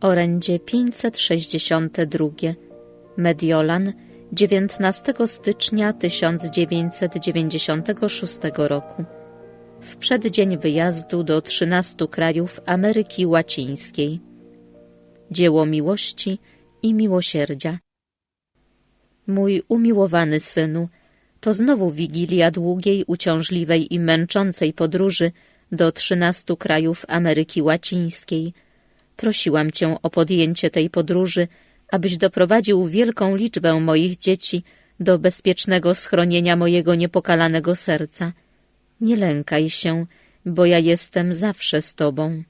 Orędzie 562 Mediolan 19 stycznia 1996 roku w przeddzień wyjazdu do 13 krajów Ameryki Łacińskiej. Dzieło miłości i miłosierdzia. Mój umiłowany synu, to znowu wigilia długiej, uciążliwej i męczącej podróży do 13 krajów Ameryki Łacińskiej. Prosiłam cię o podjęcie tej podróży, abyś doprowadził wielką liczbę moich dzieci do bezpiecznego schronienia mojego niepokalanego serca. Nie lękaj się, bo ja jestem zawsze z tobą.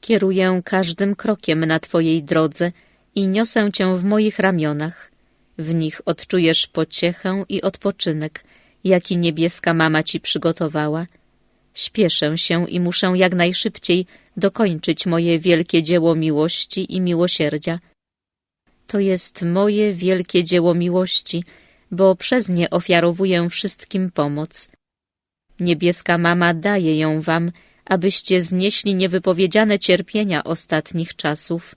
Kieruję każdym krokiem na twojej drodze i niosę cię w moich ramionach. W nich odczujesz pociechę i odpoczynek, jaki niebieska mama ci przygotowała. Śpieszę się i muszę jak najszybciej dokończyć moje wielkie dzieło miłości i miłosierdzia. To jest moje wielkie dzieło miłości, bo przez nie ofiarowuję wszystkim pomoc. Niebieska mama daje ją wam, abyście znieśli niewypowiedziane cierpienia ostatnich czasów.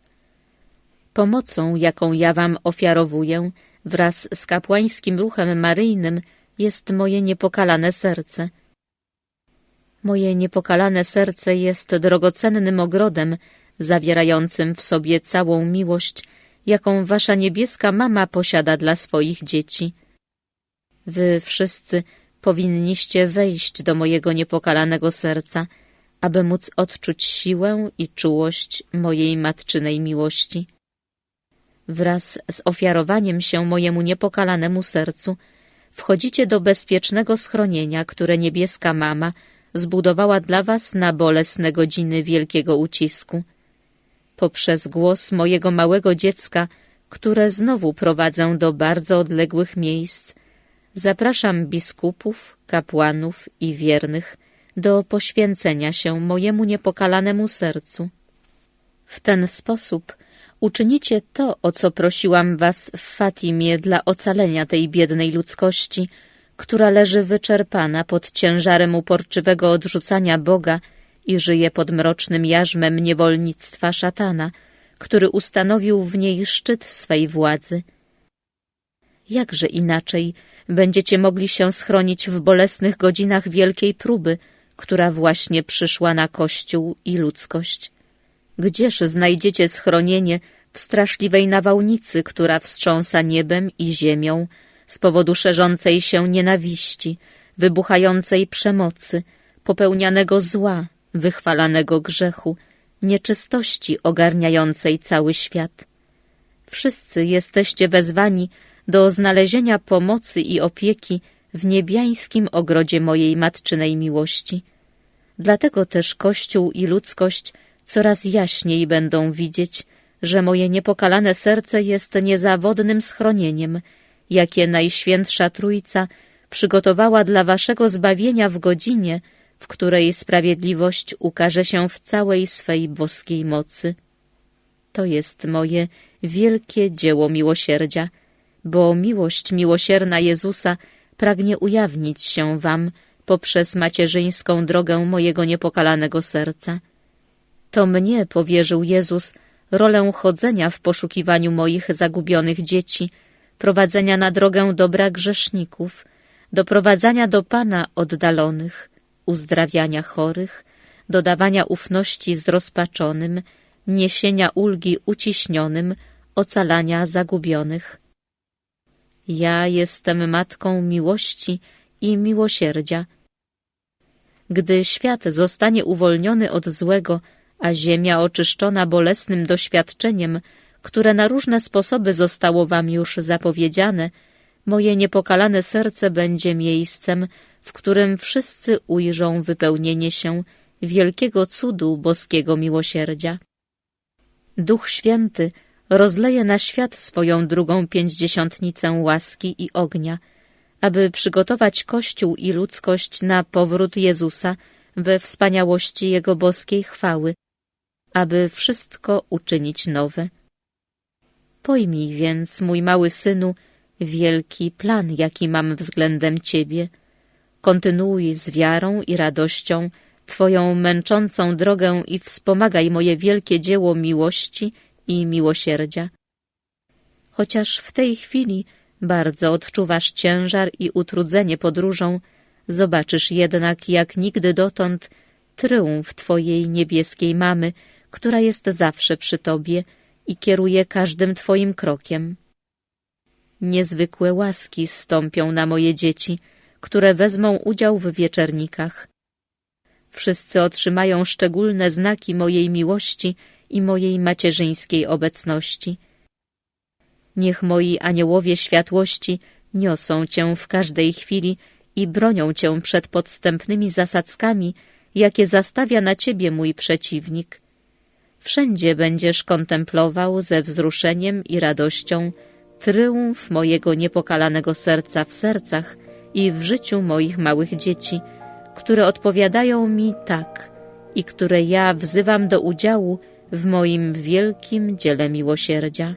Pomocą, jaką ja wam ofiarowuję, wraz z kapłańskim ruchem maryjnym, jest moje niepokalane serce. Moje niepokalane serce jest drogocennym ogrodem, zawierającym w sobie całą miłość, jaką wasza niebieska mama posiada dla swoich dzieci. Wy wszyscy powinniście wejść do mojego niepokalanego serca, aby móc odczuć siłę i czułość mojej matczynej miłości. Wraz z ofiarowaniem się mojemu niepokalanemu sercu wchodzicie do bezpiecznego schronienia, które niebieska mama zbudowała dla was na bolesne godziny wielkiego ucisku. Poprzez głos mojego małego dziecka, które znowu prowadzę do bardzo odległych miejsc, zapraszam biskupów, kapłanów i wiernych do poświęcenia się mojemu niepokalanemu sercu. W ten sposób uczynicie to, o co prosiłam was w Fatimie dla ocalenia tej biednej ludzkości, która leży wyczerpana pod ciężarem uporczywego odrzucania Boga i żyje pod mrocznym jarzmem niewolnictwa szatana, który ustanowił w niej szczyt swej władzy. Jakże inaczej będziecie mogli się schronić w bolesnych godzinach wielkiej próby, która właśnie przyszła na Kościół i ludzkość? Gdzież znajdziecie schronienie w straszliwej nawałnicy, która wstrząsa niebem i ziemią z powodu szerzącej się nienawiści, wybuchającej przemocy, popełnianego zła, wychwalanego grzechu, nieczystości ogarniającej cały świat. Wszyscy jesteście wezwani do znalezienia pomocy i opieki w niebiańskim ogrodzie mojej matczynej miłości. Dlatego też Kościół i ludzkość coraz jaśniej będą widzieć, że moje niepokalane serce jest niezawodnym schronieniem, jakie Najświętsza Trójca przygotowała dla waszego zbawienia w godzinie, w której sprawiedliwość ukaże się w całej swej boskiej mocy. To jest moje wielkie dzieło miłosierdzia, bo miłość miłosierna Jezusa pragnie ujawnić się wam poprzez macierzyńską drogę mojego niepokalanego serca. To mnie powierzył Jezus rolę chodzenia w poszukiwaniu moich zagubionych dzieci, prowadzenia na drogę dobra grzeszników, doprowadzania do Pana oddalonych, uzdrawiania chorych, dodawania ufności zrozpaczonym, niesienia ulgi uciśnionym, ocalania zagubionych. Ja jestem matką miłości i miłosierdzia. Gdy świat zostanie uwolniony od złego, a ziemia oczyszczona bolesnym doświadczeniem, które na różne sposoby zostało wam już zapowiedziane, moje niepokalane serce będzie miejscem, w którym wszyscy ujrzą wypełnienie się wielkiego cudu boskiego miłosierdzia. Duch Święty rozleje na świat swoją drugą pięćdziesiątnicę łaski i ognia, aby przygotować Kościół i ludzkość na powrót Jezusa we wspaniałości Jego boskiej chwały, aby wszystko uczynić nowe. Pojmij więc, mój mały synu, wielki plan, jaki mam względem Ciebie. Kontynuuj z wiarą i radością Twoją męczącą drogę i wspomagaj moje wielkie dzieło miłości i miłosierdzia. Chociaż w tej chwili bardzo odczuwasz ciężar i utrudzenie podróżą, zobaczysz jednak jak nigdy dotąd tryumf Twojej niebieskiej mamy, która jest zawsze przy Tobie i kieruje każdym Twoim krokiem. Niezwykłe łaski stąpią na moje dzieci, które wezmą udział w wieczernikach. Wszyscy otrzymają szczególne znaki mojej miłości i mojej macierzyńskiej obecności. Niech moi aniołowie światłości niosą Cię w każdej chwili i bronią Cię przed podstępnymi zasadzkami, jakie zastawia na Ciebie mój przeciwnik. Wszędzie będziesz kontemplował ze wzruszeniem i radością tryumf mojego niepokalanego serca w sercach i w życiu moich małych dzieci, które odpowiadają mi tak i które ja wzywam do udziału w moim wielkim dziele miłosierdzia.